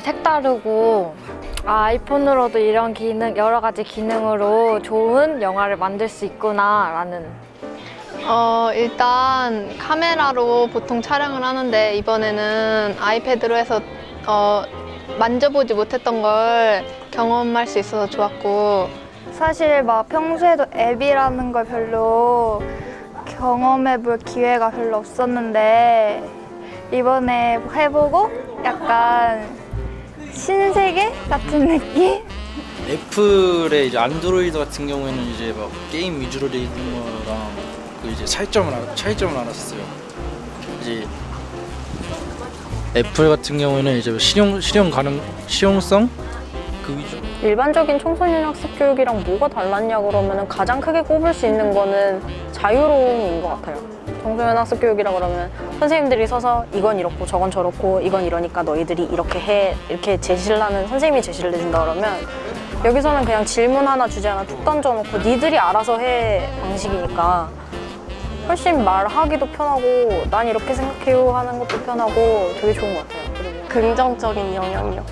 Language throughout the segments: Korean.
색다르고 아, 아이폰으로도 이런 기능 여러 가지 기능으로 좋은 영화를 만들 수 있구나라는. 어, 일단 카메라로 보통 촬영을 하는데 이번에는 아이패드로 해서 어, 만져보지 못했던 걸 경험할 수 있어서 좋았고. 사실 막 평소에도 앱이라는 걸 별로 경험해 볼 기회가 별로 없었는데 이번에 해보고 약간 신세계 같은 느낌? 애플의 이제 안드로이드 같은 경우에는 이제 막 게임 위주로 돼 있는 거랑 그 이제 차이점을 알- 차이점을 알았어요. 이제 애플 같은 경우에는 이제 실용 실용 가능 실용성 그 위주. 일반적인 청소년 학습 교육이랑 뭐가 달랐냐 그러면 가장 크게 꼽을 수 있는 거는 자유로움인 것 같아요. 청소년 학습 교육이라 그러면 선생님들이 서서 이건 이렇고 저건 저렇고 이건 이러니까 너희들이 이렇게 해 이렇게 제시를 하는 선생님이 제시를 해준다 그러면 여기서는 그냥 질문 하나 주제 하나 툭 던져놓고 니들이 알아서 해 방식이니까 훨씬 말하기도 편하고 난 이렇게 생각해요 하는 것도 편하고 되게 좋은 것 같아요. 긍정적인 영향력.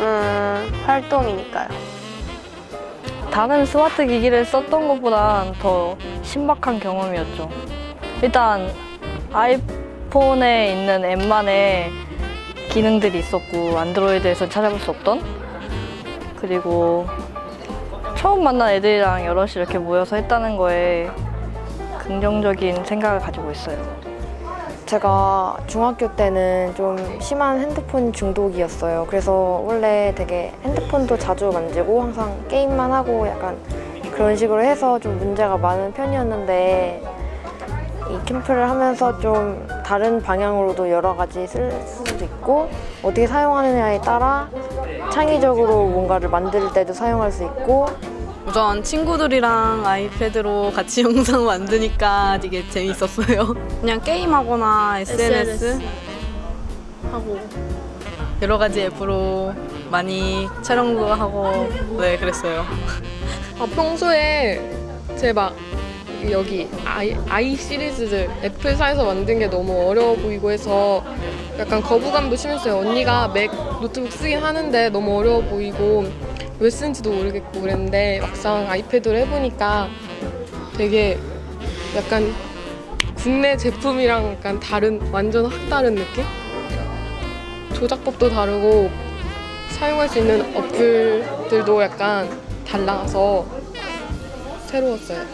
음, 활동이니까요. 다른 스마트 기기를 썼던 것보단 더 신박한 경험이었죠. 일단 아이폰에 있는 앱만의 기능들이 있었고 안드로이드에서 찾아볼 수 없던 그리고 처음 만난 애들이랑 여럿이 이렇게 모여서 했다는 거에 긍정적인 생각을 가지고 있어요. 제가 중학교 때는 좀 심한 핸드폰 중독이었어요. 그래서 원래 되게 핸드폰도 자주 만지고 항상 게임만 하고 약간 그런 식으로 해서 좀 문제가 많은 편이었는데 이 캠프를 하면서 좀 다른 방향으로도 여러 가지 쓸 수도 있고 어떻게 사용하느냐에 따라 창의적으로 뭔가를 만들 때도 사용할 수 있고 우선 친구들이랑 아이패드로 같이 영상 만드니까 되게 재밌었어요. 그냥 게임하거나 SNS, 하고 여러 가지 앱으로 많이 촬영도 하고 네 그랬어요. 아, 평소에 제 막 여기 아이, 아이 시리즈들 애플사에서 만든 게 너무 어려워 보이고 해서 약간 거부감도 심했어요. 언니가 맥 노트북 쓰긴 하는데 너무 어려워 보이고 왜 쓰는지도 모르겠고 그랬는데 막상 아이패드로 해보니까 되게 약간 국내 제품이랑 약간 다른 완전 확 다른 느낌? 조작법도 다르고 사용할 수 있는 어플들도 약간 달라서 새로웠어요.